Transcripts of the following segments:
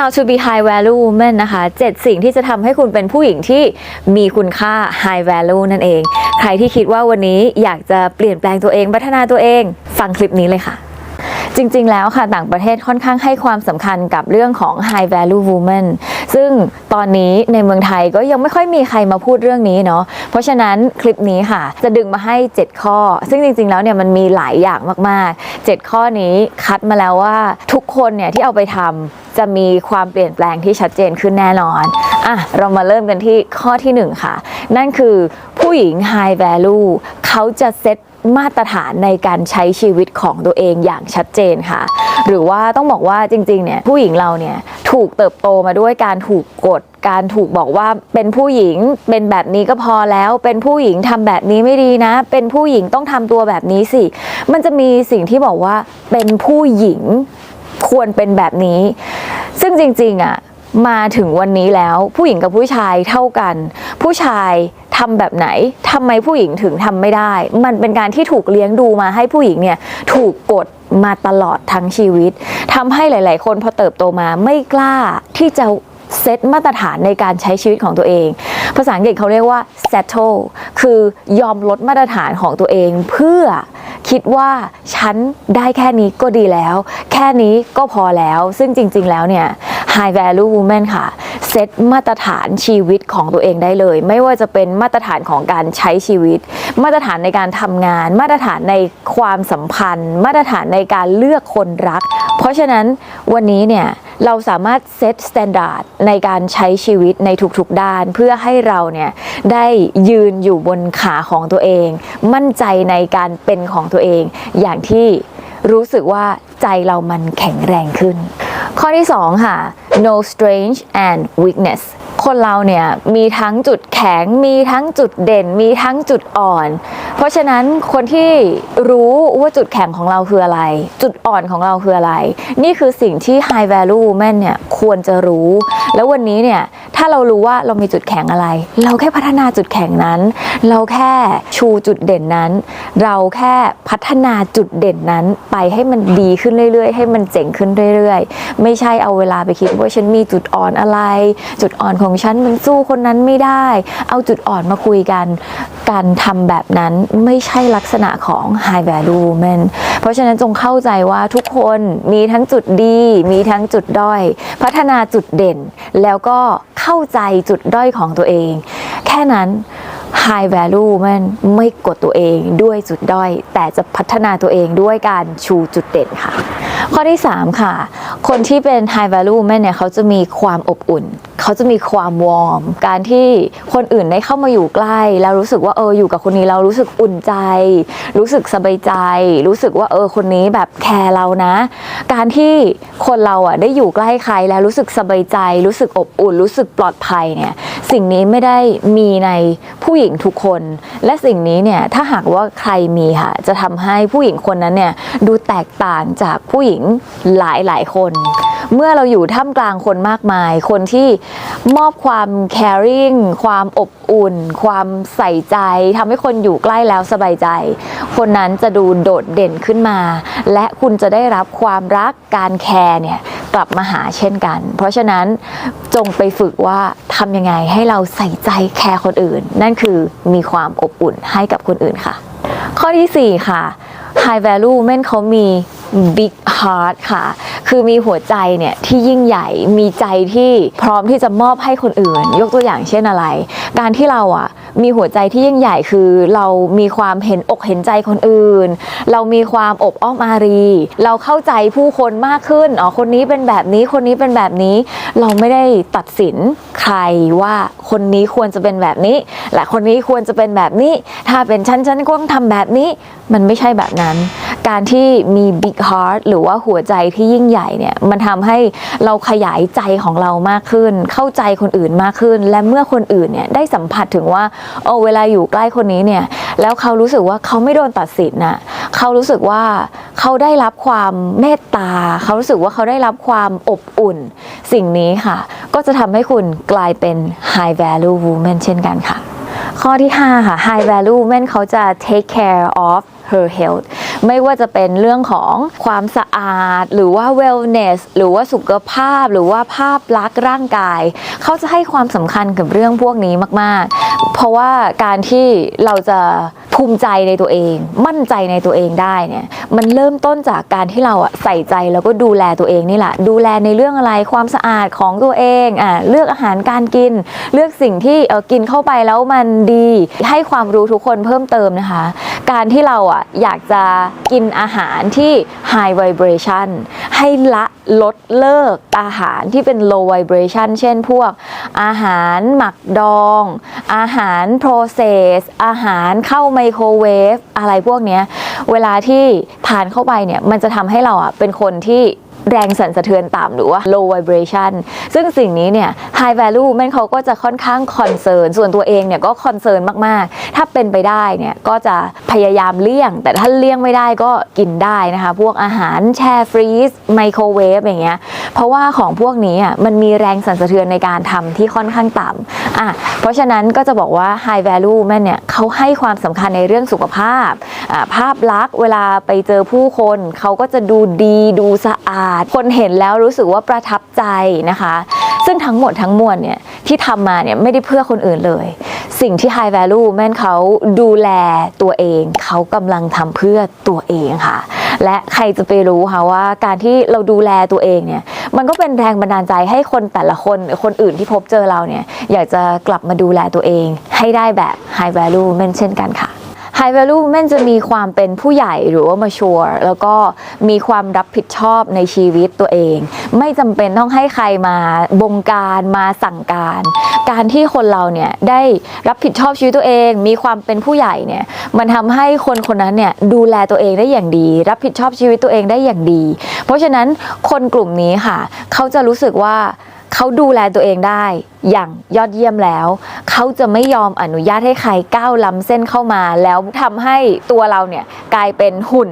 How to be high value woman นะคะ 7 สิ่งที่จะทำให้คุณเป็นผู้หญิงที่มีคุณค่า high value นั่นเอง ใครที่คิดว่าวันนี้อยากจะเปลี่ยนแปลงตัวเองพัฒนาตัวเอง ฟังคลิปนี้เลยค่ะจริงๆ แล้วค่ะ ต่างประเทศค่อนข้างให้ความสำคัญกับเรื่องของ high value woman ซึ่งตอนนี้ในเมืองไทยก็ยังไม่ค่อยมีใครมาพูดเรื่องนี้เนาะเพราะฉะนั้นคลิปนี้ค่ะ จะดึงมาให้ 7 ข้อ ซึ่งจริงๆ แล้วเนี่ยมันมีหลายอย่างมากๆ 7 ข้อนี้คัดมาแล้วว่าทุกคนเนี่ยที่เอาไปทำ จะมีความเปลี่ยนแปลงที่ชัดเจนขึ้นแน่นอนอะเรามาเริ่มกันที่ข้อที่ 1 ค่ะ นั่นคือผู้หญิง high value เขาจะเซ็ตมาตรฐานในการใช้ชีวิตของตัวเองอย่างชัดเจนค่ะ หรือว่าต้องบอกว่าจริงๆเนี่ยผู้หญิงเราเนี่ยถูกเติบโตมาด้วยการถูกกดการถูกบอกว่าเป็นผู้หญิงเป็นแบบนี้ก็พอแล้ว เป็นผู้หญิงทำแบบนี้ไม่ดีนะ เป็นผู้หญิงต้องทำตัวแบบนี้สิ มันจะมีสิ่งที่บอกว่าเป็นผู้หญิงควรเป็นแบบนี้ งจริงๆอะมาถึงวันนี้แล้วผู้หญิงกับผู้ชายเท่ากัน ผู้ชายทำแบบไหนทำไมผู้หญิงถึงทำไม่ได้ มันเป็นการที่ถูกเลี้ยงดูมาให้ผู้หญิงเนี่ยถูกกดมาตลอดทั้งชีวิตทำให้หลาย ๆ คนพอเติบโตมาไม่กล้าที่จะ เซตมาตรฐานในการใช้ชีวิตของตัวเอง ภาษาอังกฤษเขาเรียกว่า settle คือยอมลดมาตรฐานของตัวเอง เพื่อคิดว่าฉันได้แค่นี้ก็ดีแล้ว แค่นี้ก็พอแล้ว ซึ่งจริง ๆ แล้วเนี่ย high value woman ค่ะเซตมาตรฐานชีวิตของตัวเองได้เลย ไม่ว่าจะเป็นมาตรฐานของการใช้ชีวิต มาตรฐานในการทำงาน มาตรฐานในความสัมพันธ์ มาตรฐานในการเลือกคนรัก เพราะฉะนั้นวันนี้เนี่ย เราสามารถเซตสแตนดาร์ดในการใช้ชีวิตในทุกๆด้าน เพื่อให้เราเนี่ยได้ยืนอยู่บนขาของตัวเอง มั่นใจในการเป็นของตัวเอง อย่างที่รู้สึกว่าใจเรามันแข็งแรงขึ้น ข้อที่ 2 ค่ะ no strength and weakness คนเราเนี่ยมีทั้งจุดแข็ง มีทั้งจุดเด่น มีทั้งจุดอ่อน เพราะฉะนั้นคนที่รู้ว่าจุดแข็งของเราคืออะไร จุดอ่อนของเราคืออะไร นี่คือสิ่งที่ high value woman เนี่ยควรจะรู้ แล้ววันนี้เนี่ย ถ้าเรารู้ว่าเรามีจุดแข็งอะไร เราแค่พัฒนาจุดแข็งนั้น เราแค่ชูจุดเด่นนั้น เราแค่พัฒนาจุดเด่นนั้นไปให้มันดีขึ้นเรื่อยๆ ให้มันเจ๋งขึ้นเรื่อยๆ ไม่ใช่เอาเวลาไปคิดว่าฉันมีจุดอ่อนอะไร จุดอ่อนของฉันมันสู้คนนั้นไม่ได้ เอาจุดอ่อนมาคุยกัน การทำแบบนั้นไม่ใช่ลักษณะของ high value woman เพราะฉะนั้นจงเข้าใจว่าทุกคนมีทั้งจุดดี มีทั้งจุดด้อย พัฒนาจุดเด่นแล้วก็ เข้าใจจุดด้อยของตัวเอง แค่นั้น high value มันไม่กดตัวเองด้วยจุดด้อย แต่จะพัฒนาตัวเองด้วยการชูจุดเด่นค่ะ ข้อที่ 3 ค่ะ คนที่เป็น high value woman เนี่ยเขาจะมีความอบอุ่น เขาจะมีความวอร์ม การที่คนอื่นได้เข้ามาอยู่ใกล้ แล้วรู้สึกว่าเอออยู่กับคนนี้เรารู้สึกอุ่นใจ รู้สึกสบายใจ รู้สึกว่าเออคนนี้แบบแคร์เรานะ การที่คนเราอะได้อยู่ใกล้ใครแล้วรู้สึกสบายใจ รู้สึกอบอุ่น รู้สึกปลอดภัยเนี่ยสิ่งนี้ไม่ได้มีในผู้หญิงทุกคน และสิ่งนี้เนี่ยถ้าหากว่าใครมีค่ะจะทำให้ผู้หญิงคนนั้นเนี่ยดูแตกต่างจากผู้หญิงหลายหลายคน เมื่อเราอยู่ท่ามกลางคนมากมาย คนที่มอบความ caring ความอบอุ่น ความใส่ใจทำให้คนอยู่ใกล้แล้วสบายใจ คนนั้นจะดูโดดเด่นขึ้นมา และคุณจะได้รับความรักการแคร์เนี่ยกลับมาหาเช่นกัน เพราะฉะนั้นจงไปฝึกว่าทำยังไงให้เราใส่ใจแคร์คนอื่น นั่นคือมีความอบอุ่นให้กับคนอื่นค่ะ ข้อที่ 4 ค่ะ High Value Women เขามี Big Heart ค่ะ คือมีหัวใจเนี่ยที่ยิ่งใหญ่ มีใจที่พร้อมที่จะมอบให้คนอื่น ยกตัวอย่างเช่นอะไร การที่เราอะมีหัวใจที่ยิ่งใหญ่คือเรามีความเห็นอกเห็นใจคนอื่น เรามีความอบอ้อมอารี เราเข้าใจผู้คนมากขึ้น อ๋อ คนนี้เป็นแบบนี้ คนนี้เป็นแบบนี้ เราไม่ได้ตัดสินใครว่า คนนี้ควรจะเป็นแบบนี้ และคนนี้ควรจะเป็นแบบนี้ ถ้าเป็นฉันฉันก็ต้องทำแบบนี้ มันไม่ใช่แบบนั้น การที่มี big heart หรือว่าหัวใจที่ยิ่งใหญ่เนี่ยมันทำให้เราขยายใจของเรามากขึ้น เข้าใจคนอื่นมากขึ้น และเมื่อคนอื่นเนี่ยได้สัมผัสถึงว่าโอ้เวลาอยู่ใกล้คนนี้เนี่ยแล้วเขารู้สึกว่าเขาไม่โดนตัดสินน่ะเขารู้สึกว่าเขาได้รับความเมตตา เขารู้สึกว่าเขาได้รับความอบอุ่น สิ่งนี้ค่ะ ก็จะทำให้คุณกลายเป็น high value woman เช่นกันค่ะ ข้อที่ 5 ค่ะ high value woman เขาจะ take care of her health ไม่ว่าจะเป็นเรื่องของความสะอาด หรือว่า wellness หรือว่าสุขภาพหรือว่าภาพลักษณ์ร่างกาย เขาจะให้ความสำคัญกับเรื่องพวกนี้มาก ๆ เพราะว่าการที่เราจะภูมิใจในตัวเอง มั่นใจในตัวเองได้เนี่ยมันเริ่มต้นจากการที่เราอะใส่ใจแล้วก็ดูแลตัวเองนี่แหละ ดูแลในเรื่องอะไรความสะอาดของตัวเองอะเลือกอาหารการกิน เลือกสิ่งที่เออกินเข้าไปแล้วมันดี ให้ความรู้ทุกคนเพิ่มเติมนะคะ การที่เราอะอยากจะกินอาหารที่ high vibration ให้ละลดเลิกอาหารที่เป็น low vibration เช่นพวก อาหารหมักดอง อาหาร process อาหารเข้าไมโครเวฟอะไรพวกนี้ เวลาที่ทานเข้าไปเนี่ย มันจะทำให้เราอะเป็นคนที่ แรงสั่นสะเทือนต่ำหรือว่า low vibration ซึ่งสิ่งนี้เนี่ย high value แม่นเขาก็จะค่อนข้าง concern ส่วนตัวเองเนี่ยก็ concern มากๆ ถ้าเป็นไปได้เนี่ยก็จะพยายามเลี่ยง แต่ถ้าเลี่ยงไม่ได้ก็กินได้นะคะ พวกอาหารแช่ฟรีซไมโครเวฟอย่างเงี้ยเพราะว่าของพวกนี้อะมันมีแรงสั่นสะเทือนในการทำที่ค่อนข้างต่ำอะเพราะฉะนั้นก็จะบอกว่า high value แม่เนี่ยเขาให้ความสำคัญในเรื่องสุขภาพอะภาพลักษณ์เวลาไปเจอผู้คนเขาก็จะดูดีดูสะอาดคนเห็นแล้วรู้สึกว่าประทับใจนะคะ ซึ่งทั้งหมดทั้งมวลเนี่ยที่ทำมาเนี่ยไม่ได้เพื่อคนอื่นเลย สิ่งที่ high value แม่นเขาดูแลตัวเอง เขากำลังทำเพื่อตัวเองค่ะ และใครจะไปรู้ค่ะว่าการที่เราดูแลตัวเองเนี่ยมันก็เป็นแรงบันดาลใจให้คนแต่ละคนคนอื่นที่พบเจอเราเนี่ยอยากจะกลับมาดูแลตัวเอง ให้ได้แบบ high value แม่นเช่นกันค่ะ High value แม่นจะมีความเป็นผู้ใหญ่หรือว่า mature แล้วก็มีความรับผิดชอบในชีวิตตัวเอง ไม่จำเป็นต้องให้ใครมาบงการมาสั่งการ การที่คนเราเนี่ยได้รับผิดชอบชีวิตตัวเอง มีความเป็นผู้ใหญ่เนี่ยมันทำให้คนคนนั้นเนี่ยดูแลตัวเองได้อย่างดี รับผิดชอบชีวิตตัวเองได้อย่างดี เพราะฉะนั้นคนกลุ่มนี้ค่ะ เขาจะรู้สึกว่า เขาดูแลตัวเองได้อย่างยอดเยี่ยมแล้ว เขาจะไม่ยอมอนุญาตให้ใครก้าวล้ำเส้นเข้ามา แล้วทำให้ตัวเราเนี่ยกลายเป็นหุ่น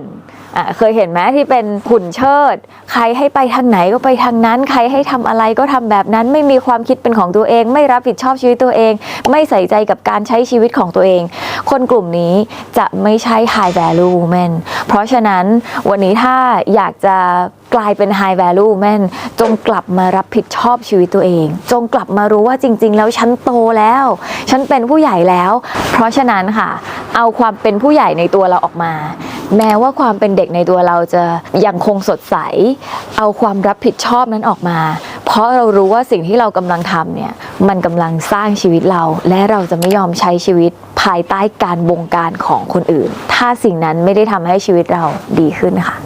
เคยเห็นไหมที่เป็นหุ่นเชิด ใครให้ไปทางไหนก็ไปทางนั้น ใครให้ทำอะไรก็ทำแบบนั้น ไม่มีความคิดเป็นของตัวเอง ไม่รับผิดชอบชีวิตตัวเอง ไม่ใส่ใจกับการใช้ชีวิตของตัวเอง คนกลุ่มนี้จะไม่ใช่ high value woman เพราะฉะนั้นวันนี้ถ้าอยากจะ กลายเป็น high value woman จงกลับมารับผิดชอบชีวิตตัวเอง จงกลับมารู้ว่าจริง ๆ แล้วฉันโตแล้ว ฉันเป็นผู้ใหญ่แล้ว เพราะฉะนั้นค่ะ เอาความเป็นผู้ใหญ่ในตัวเราออกมา แม้ว่าความเป็นเด็กในตัวเราจะยังคงสดใส เอาความรับผิดชอบนั้นออกมา เพราะเรารู้ว่าสิ่งที่เรากำลังทำเนี่ยมันกำลังสร้างชีวิตเรา และเราจะไม่ยอมใช้ชีวิตภายใต้การบงการของคนอื่น ถ้าสิ่งนั้นไม่ได้ทำให้ชีวิตเราดีขึ้นค่ะ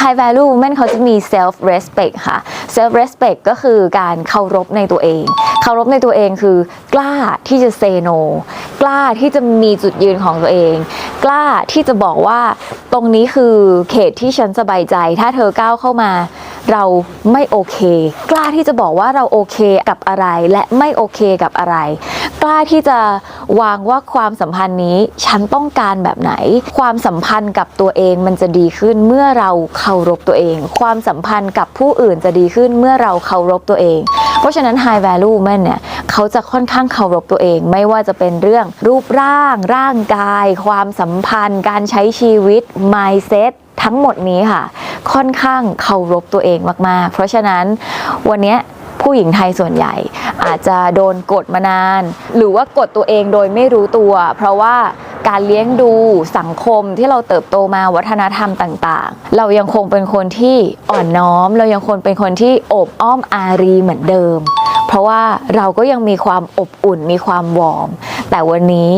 High value Women เขาจะมี self respect ค่ะ self respect ก็คือการเคารพในตัวเอง เคารพในตัวเองคือกล้าที่จะ say no กล้าที่จะมีจุดยืนของตัวเอง กล้าที่จะบอกว่าตรงนี้คือเขตที่ฉันสบายใจ ถ้าเธอก้าวเข้ามา เราไม่โอเค กล้าที่จะบอกว่าเราโอเคกับอะไร และไม่โอเคกับอะไร กล้าที่จะวางว่าความสัมพันธ์นี้ฉันต้องการแบบไหน ความสัมพันธ์กับตัวเองมันจะดีขึ้นเมื่อเราเคารพตัวเอง ความสัมพันธ์กับผู้อื่นจะดีขึ้นเมื่อเราเคารพตัวเอง เพราะฉะนั้น high value woman เนี่ยเขาจะค่อนข้างเคารพตัวเอง ไม่ว่าจะเป็นเรื่องรูปร่าง ร่างกาย ความสัมพันธ์ การใช้ชีวิต mindset ทั้งหมดนี้ค่ะ ค่อนข้างเคารพตัวเองมาก ๆ เพราะฉะนั้นวันนี้ผู้หญิงไทยส่วนใหญ่ อาจจะโดนกดมานาน หรือว่ากดตัวเองโดยไม่รู้ตัว เพราะว่า การเลี้ยงดูสังคมที่เราเติบโตมาวัฒนธรรมต่างๆ เรายังคงเป็นคนที่อ่อนน้อม เรายังคงเป็นคนที่โอบอ้อมอารีเหมือนเดิม เพราะว่าเราก็ยังมีความอบอุ่นมีความวอร์มแต่วันนี้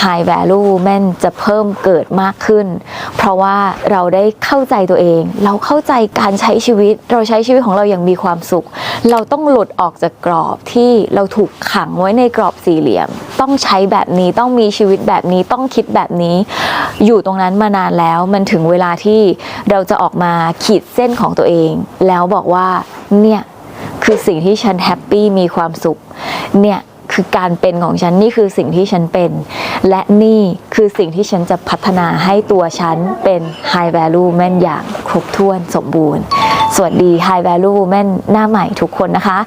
High Value Woman จะเพิ่มเกิดมากขึ้น เพราะว่าเราได้เข้าใจตัวเอง เราเข้าใจการใช้ชีวิต เราใช้ชีวิตของเราอย่างมีความสุข เราต้องหลุดออกจากกรอบที่เราถูกขังไว้ในกรอบสี่เหลี่ยม ต้องใช้แบบนี้ต้องมีชีวิตแบบนี้ต้องคิดแบบนี้ อยู่ตรงนั้นมานานแล้วมันถึงเวลาที่เราจะออกมาขีดเส้นของตัวเอง แล้วบอกว่าเนี่ย คือสิ่งที่ฉันแฮปปี้มีความสุข เนี่ยคือการเป็นของฉันนี่คือสิ่งที่ฉันเป็น และนี่คือสิ่งที่ฉันจะพัฒนาให้ตัวฉันเป็น High Value Woman อย่างครบถ้วนสมบูรณ์ สวัสดี High Value Woman หน้าใหม่ทุกคนนะคะ